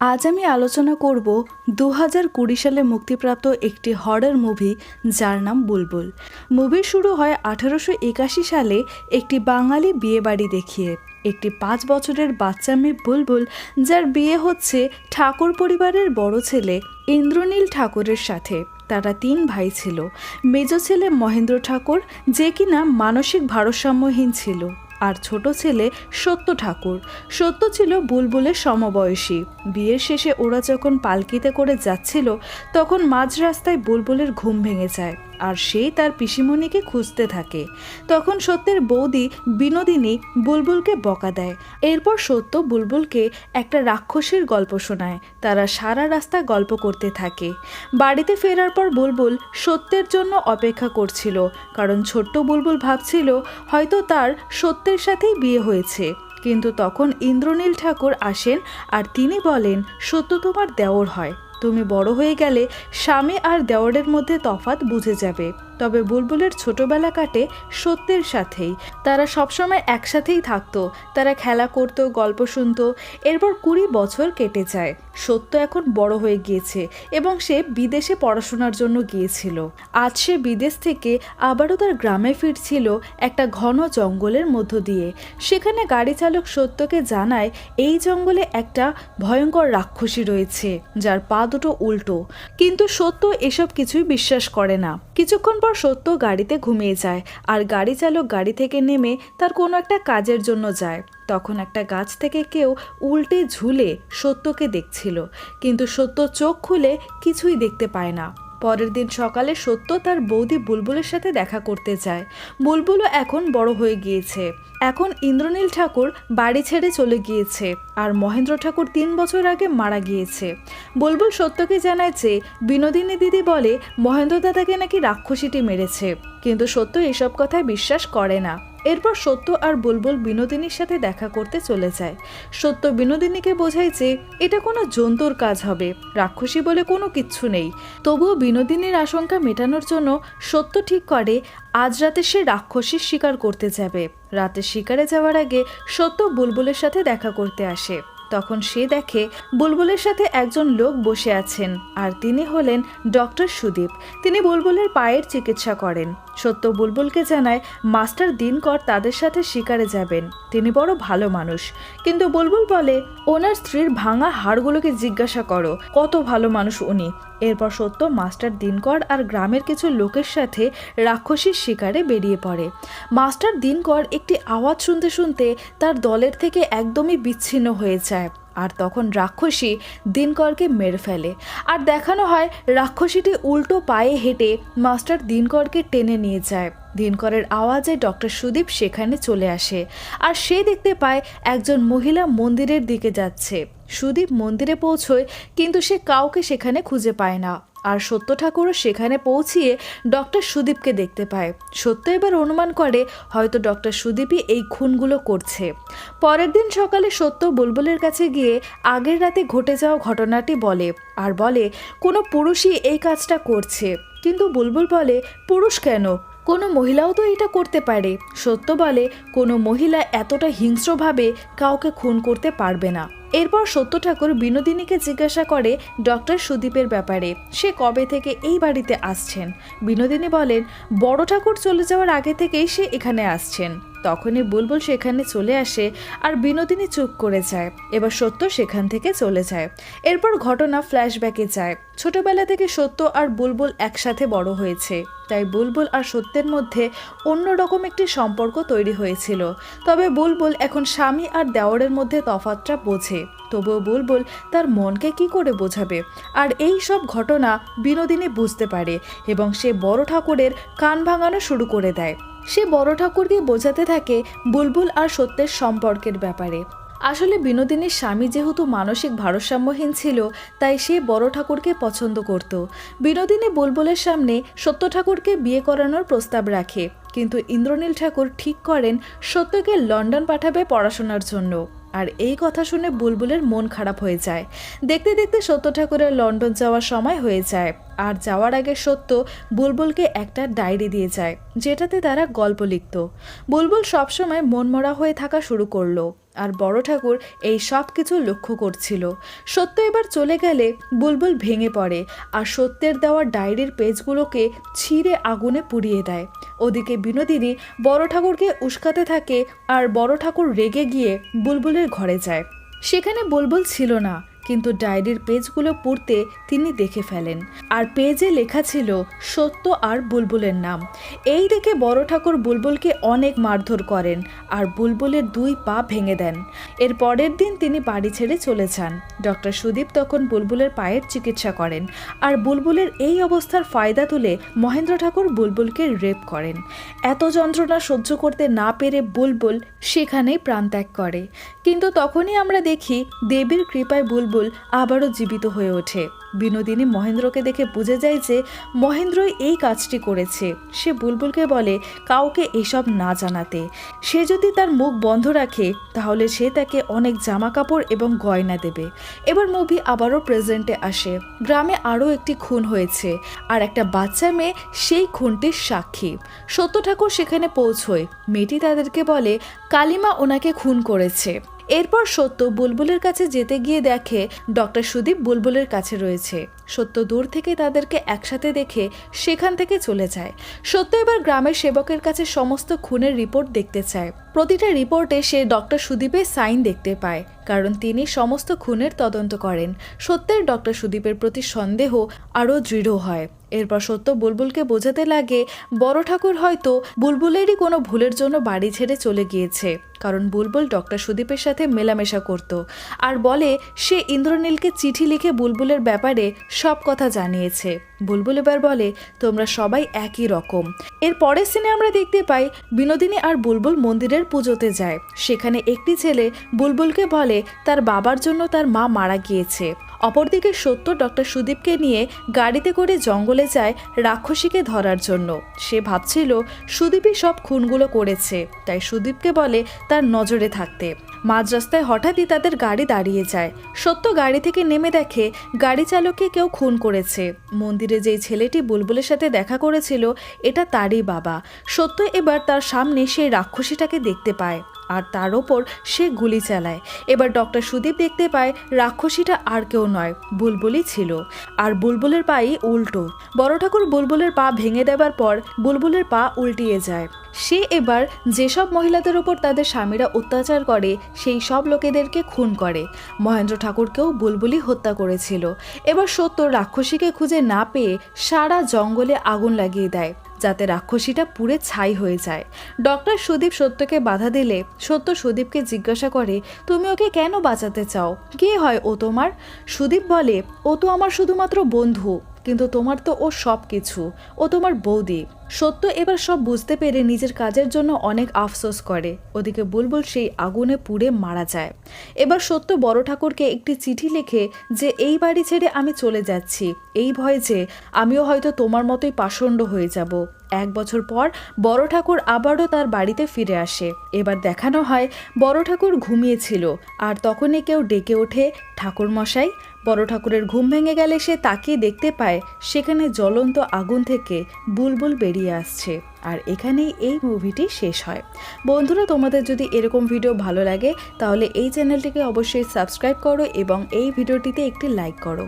আজ আমি আলোচনা করব দু হাজার কুড়ি সালে মুক্তিপ্রাপ্ত একটি হরর মুভি যার নাম বুলবুল। মুভি শুরু হয় আঠারোশো একাশি সালে একটি বাঙালি বিয়েবাড়ি দেখিয়ে। একটি পাঁচ বছরের বাচ্চা মেয়ে বুলবুল, যার বিয়ে হচ্ছে ঠাকুর পরিবারের বড় ছেলে ইন্দ্রনীল ঠাকুরের সাথে। তারা তিন ভাই ছিল। মেজ ছেলে মহেন্দ্র ঠাকুর, যে কিনা মানসিক ভারসাম্যহীন ছিল। আর ছোট ছেলে সত্য ঠাকুর। সত্য ছিল বুলবুলের সমবয়সী। বিয়ের শেষে ওরা যখন পালকিতে করে যাচ্ছিল, তখন মাঝ রাস্তায় বুলবুলের ঘুম ভেঙে যায়। আর সে তার পিসিমণিকে খুঁজতে থাকে। তখন সত্যের বৌদি বিনোদিনী বুলবুলকে বকা দেয়। এরপর সত্য বুলবুলকে একটা রাক্ষসের গল্প শোনায়। তারা সারা রাস্তা গল্প করতে থাকে। বাড়িতে ফেরার পর বুলবুল সত্যের জন্য অপেক্ষা করছিল, কারণ ছোট্ট বুলবুল ভাবছিল হয়তো তার সত্যের সাথেই বিয়ে হয়েছে। কিন্তু তখন ইন্দ্রনীল ঠাকুর আসেন আর তিনি বলেন, সত্য তোমার দেওর হয়। তুমি বড় হয়ে গেলে স্বামী আর দেওয়ারের মধ্যে তফাৎ বুঝে যাবে। তবে বুলবুলের ছোটবেলা কাটে সত্যের সাথেই। তারা সবসময় একসাথেই থাকতো। তারা খেলা করতো, গল্প শুনতো। এরপর কুড়ি বছর কেটে যায়। সত্য এখন বড় হয়ে গিয়েছে এবং সে বিদেশে পড়াশোনার জন্য গিয়েছিল। আজ সে বিদেশ থেকে আবারও তার গ্রামে ফিরছিল একটা ঘন জঙ্গলের মধ্য দিয়ে। সেখানে গাড়ি চালক সত্যকে জানায়, এই জঙ্গলে একটা ভয়ঙ্কর রাক্ষসী রয়েছে, যার পা দুটো উল্টো। কিন্তু সত্য এসব কিছুই বিশ্বাস করে না। কিছুক্ষণ পর সত্য গাড়িতে ঘুমিয়ে যায় আর গাড়ি চালক গাড়ি থেকে নেমে তার কোনো একটা কাজের জন্য যায়। তখন একটা গাছ থেকে কেউ উল্টে ঝুলে সত্যকে দেখছিল। কিন্তু সত্য চোখ খুলে কিছুই দেখতে পায় না। পরের দিন সকালে সত্য তার বৌদি বুলবুলের সাথে দেখা করতে যায়। বুলবুলও এখন বড় হয়ে গিয়েছে। এখন ইন্দ্রনীল ঠাকুর বাড়ি ছেড়ে চলে গিয়েছে আর মহেন্দ্র ঠাকুর তিন বছর আগে মারা গিয়েছে। বুলবুল সত্যকে জানায় যে, বিনোদিনী দিদি বলে, মহেন্দ্র দাদাকে নাকি রাক্ষসীটি মেরেছে। কিন্তু সত্য এসব কথায় বিশ্বাস করে না। এরপর সত্য আর বুলবুল বিনোদিনীর সাথে দেখা করতে চলে যায়। সত্য বিনোদিনীকে বোঝায় যে এটা কোনো জন্তুর কাজ হবে, রাক্ষসী বলে কোনো কিচ্ছু নেই। তবুও বিনোদিনীর আশঙ্কা মেটানোর জন্য সত্য ঠিক করে, আজ রাতে সে রাক্ষসীর শিকার করতে যাবে। রাতে শিকারে যাওয়ার আগে সত্য বুলবুলের সাথে দেখা করতে আসে। তখন সে দেখে বুলবুলের সাথে একজন লোক বসে আছেন, আর তিনি হলেন ডক্টর সুদীপ। তিনি বুলবুলের পায়ের চিকিৎসা করেন। সত্য বুলবুলকে জানায়, মাস্টার দিনকর তাদের সাথে শিকারে যাবেন। তিনি বড় ভালো মানুষ। কিন্তু বুলবুল বলে, ওনার স্ত্রীর ভাঙা হাড়গুলোকে জিজ্ঞাসা করো, কত ভালো মানুষ উনি। এরপর সত্য মাস্টার দিনকর আর গ্রামের কিছু লোকের সাথে রাক্ষসীর শিকারে বেরিয়ে পড়ে। মাস্টার দিনকর একটি আওয়াজ শুনতে শুনতে তার দলের থেকে একদমই বিচ্ছিন্ন হয়ে যায়। আর তখন রাক্ষসী দিনকরকে মেরে ফেলে। আর দেখানো হয়, রাক্ষসীটি উল্টো পায়ে হেঁটে মাস্টার দিনকরকে টেনে নিয়ে যায়। দিনকরের আওয়াজে ডক্টর সুদীপ সেখানে চলে আসে। আর সে দেখতে পায়, একজন মহিলা মন্দিরের দিকে যাচ্ছে। সুদীপ মন্দিরে পৌঁছয়, কিন্তু সে কাউকে সেখানে খুঁজে পায় না। আর সত্য ঠাকুরও সেখানে পৌঁছিয়ে ডক্টর সুদীপকে দেখতে পায়। সত্য এবার অনুমান করে, হয়তো ডক্টর সুদীপই এই খুনগুলো করছে। পরের দিন সকালে সত্য বুলবুলের কাছে গিয়ে আগের রাতে ঘটে যাওয়া ঘটনাটি বলে আর বলে, কোনো পুরুষই এই কাজটা করছে। কিন্তু বুলবুল বলে, পুরুষ কেন? কোনো মহিলাও তো এটা করতে পারে। সত্য বলে, কোনো মহিলা এতটা হিংস্রভাবে কাউকে খুন করতে পারবে না। এরপর সত্য ঠাকুর বিনোদিনীকে জিজ্ঞাসা করে ডক্টর সুদীপের ব্যাপারে, সে কবে থেকে এই বাড়িতে আসছেন? বিনোদিনী বলেন, বড় ঠাকুর চলে যাওয়ার আগে থেকেই সে এখানে আসছেন। তখনই বুলবুল সেখানে চলে আসে আর বিনোদিনী চুপ করে যায়। এবার সত্য সেখান থেকে চলে যায়। এরপর ঘটনা ফ্ল্যাশব্যাকে যায়। ছোটবেলা থেকে সত্য আর বুলবুল একসাথে বড় হয়েছে। তাই বুলবুল আর সত্যের মধ্যে অন্যরকম একটি সম্পর্ক তৈরি হয়েছিল। তবে বুলবুল এখন স্বামী আর দেওয়ারের মধ্যে তফাতটা বোঝে। তবুও বুলবুল তার মনকে কি করে বোঝাবে? আর এই সব ঘটনা বিনোদিনী বুঝতে পারে এবং সে বড় ঠাকুরের কান ভাঙানো শুরু করে দেয়। সে বড় ঠাকুরকে বোঝাতে থাকে বুলবুল আর সত্যের সম্পর্কের ব্যাপারে। আসলে বিনোদিনীর স্বামী যেহেতু মানসিক ভারসাম্যহীন ছিল, তাই সে বড় ঠাকুরকে পছন্দ করত। বিনোদিনী বুলবুলের সামনে সত্য ঠাকুরকে বিয়ে করানোর প্রস্তাব রাখে, কিন্তু ইন্দ্রনীল ঠাকুর ঠিক করেন সত্যকে লন্ডন পাঠাবে পড়াশোনার জন্য। আর এই কথা শুনে বুলবুলের মন খারাপ হয়ে যায়। দেখতে দেখতে সত্য ঠাকুরের লন্ডন যাওয়ার সময় হয়ে যায়। আর যাওয়ার আগে সত্য বুলবুলকে একটা ডায়েরি দিয়ে যায়, যেটাতে তারা গল্প লিখত। বুলবুল সবসময় মনমরা হয়ে থাকা শুরু করল। আর বড় ঠাকুর এই সব কিছু লক্ষ্য করছিল। সত্য এবার চলে গেলে বুলবুল ভেঙে পড়ে আর সত্যের দেওয়া ডায়েরির পেজগুলোকে ছিঁড়ে আগুনে পুড়িয়ে দেয়। ওদিকে বিনোদিনী বড় ঠাকুরকে উস্কাতে থাকে আর বড় ঠাকুর রেগে গিয়ে বুলবুলের ঘরে যায়। সেখানে বুলবুল ছিল না। কিন্তু ডায়েরির পেজগুলো পড়তে তিনি দেখে ফেলেন। আর পেজে লেখা ছিল, সত্য আর বুলবুলের নাম। এই দেখে বড় ঠাকুর বুলবুলকে অনেক মারধর করেন আর বুলবুলের দুই পা ভেঙে দেন। এর পরের দিন তিনি বাড়ি ছেড়ে চলে যান। ডক্টর সুদীপ তখন বুলবুলের পায়ের চিকিৎসা করেন আর বুলবুলের এই অবস্থার ফায়দা তুলে মহেন্দ্র ঠাকুর বুলবুলকে রেপ করেন। এত যন্ত্রণা সহ্য করতে না পেরে বুলবুল সেখানেই প্রাণত্যাগ করে। কিন্তু তখনই আমরা দেখি দেবীর কৃপায় বুলবুল আবারও জীবিত হয়ে ওঠে। বিনোদিনী মহেন্দ্রকে দেখে বুঝে যায় যে মহেন্দ্রই এই কাজটি করেছে। সে বুলবুলকে বলে, কাউকে এসব না জানাতে। সে যদি তার মুখ বন্ধ রাখে, তাহলে সে তাকে অনেক জামা কাপড় এবং গয়না দেবে। এবার মুভি আবারও প্রেজেন্টে আসে। গ্রামে আরও একটি খুন হয়েছে, আর একটা বাচ্চা মেয়ে সেই খুনটির সাক্ষী। সত্য ঠাকুর সেখানে পৌঁছয়। মেয়েটি তাদেরকে বলে, কালিমা ওনাকে খুন করেছে। এরপর সত্য বুলবুলের কাছে যেতে গিয়ে দেখে ডক্টর সুদীপ বুলবুলের কাছে রয়েছে। সত্য দূর থেকে তাদেরকে একসাথে দেখে সেখান থেকে চলে যায়। সত্য এবার গ্রামের সেবকের কাছে সমস্ত খুনের রিপোর্ট দেখতে চায়। প্রতিটা রিপোর্টে সে ডক্টর সুদীপের সাইন দেখতে পায়, কারণ তিনি সমস্ত খুনের তদন্ত করেন। সত্যের ডক্টর সুদীপের প্রতি সন্দেহ আরও দৃঢ় হয়। এরপর সত্য বুলবুলকে বোঝাতে লাগে, বড় ঠাকুর হয়তো বুলবুলেরই কোনো ভুলের জন্য বাড়ি ছেড়ে চলে গিয়েছে। কারণ বুলবুল ডক্টর সুদীপের সাথে মেলামেশা করত। আর বলে, সে ইন্দ্রনীলকে চিঠি লিখে বুলবুলের ব্যাপারে সব কথা জানিয়েছে। বুলবুল এবার বলে, তোমরা সবাই একই রকম। এর পরের সিনে আমরা দেখতে পাই, বিনোদিনী আর বুলবুল মন্দিরের পুজোতে যায়। সেখানে একটি ছেলে বুলবুলকে বলে, তার বাবার জন্য তার মা মারা গিয়েছে। অপরদিকে সত্য ডক্টর সুদীপকে নিয়ে গাড়িতে করে জঙ্গলে যায় রাক্ষসীকে ধরার জন্য। সে ভাবছিল, সুদীপই সব খুনগুলো করেছে, তাই সুদীপকে বলে তার নজরে থাকতে। মাঝ রাস্তায় হঠাৎই তাদের গাড়ি দাঁড়িয়ে যায়। সত্য গাড়ি থেকে নেমে দেখে গাড়ি চালককে কেউ খুন করেছে। মন্দিরে যেই ছেলেটি বুলবুলের সাথে দেখা করেছিল, এটা তারই বাবা। সত্য এবার তার সামনে সেই রাক্ষসীটাকে দেখতে পায়, আর তার ওপর সে গুলি চালায়। এবার ডক্টর সুদীপ দেখতে পায়, রাক্ষসীটা আর কেউ নয়, বুলবুলই ছিল। আর বুলবুলের পাই উল্টো। বড় ঠাকুর বুলবুলের পা ভেঙে দেবার পর বুলবুলের পা উল্টিয়ে যায়। সে এবার যেসব মহিলাদের ওপর তাদের স্বামীরা অত্যাচার করে সেই সব লোকেদেরকে খুন করে। মহেন্দ্র ঠাকুরকেও বুলবুলি হত্যা করেছিল। এবার সত্য রাক্ষসীকে খুঁজে না পেয়ে সারা জঙ্গলে আগুন লাগিয়ে দেয়, যাতে রাক্ষসীটা পুড়ে ছাই হয়ে যায়। ডক্টর সুদীপ সত্যকে বাধা দিলে সত্য সুদীপকে জিজ্ঞাসা করে, তুমি ওকে কেন বাঁচাতে চাও? কে হয় ও তোমার? সুদীপ বলে, ও তো আমার শুধুমাত্র বন্ধু। কিন্তু তোমার তো ও সব কিছু ও তোমার বৌদি। সত্য, এবার সব বুঝতে পেরে নিজের কাজের জন্য অনেক আফসোস করে। ওদিকে বুলবুল সেই আগুনে পুড়ে মারা যায়। এবার সত্য বড় ঠাকুরকে একটি চিঠি লেখে যে, এই বাড়ি ছেড়ে আমি চলে যাচ্ছি। এই ভয়ে যে, আমিও হয়তো তোমার মতোই পাষণ্ড হয়ে যাব। এক বছর পর বড় ঠাকুর আবারও তার বাড়িতে ফিরে আসে। এবার দেখানো হয়, বড় ঠাকুর ঘুমিয়েছিল। আর তখনই কেউ ডেকে ওঠে ঠাকুর মশাই বড় ঠাকুরের ঘুম ভেঙে গেলে সে তাকিয়ে দেখতে পায়, সেখানে জ্বলন্ত আগুন থেকে বুলবুল বেরিয়ে আসছে। আর এখানেই এই মুভিটি শেষ হয়। বন্ধুরা, তোমাদের যদি এরকম ভিডিও ভালো লাগে, তাহলে এই চ্যানেলটিকে অবশ্যই সাবস্ক্রাইব করো এবং এই ভিডিওটিতে একটি লাইক করো।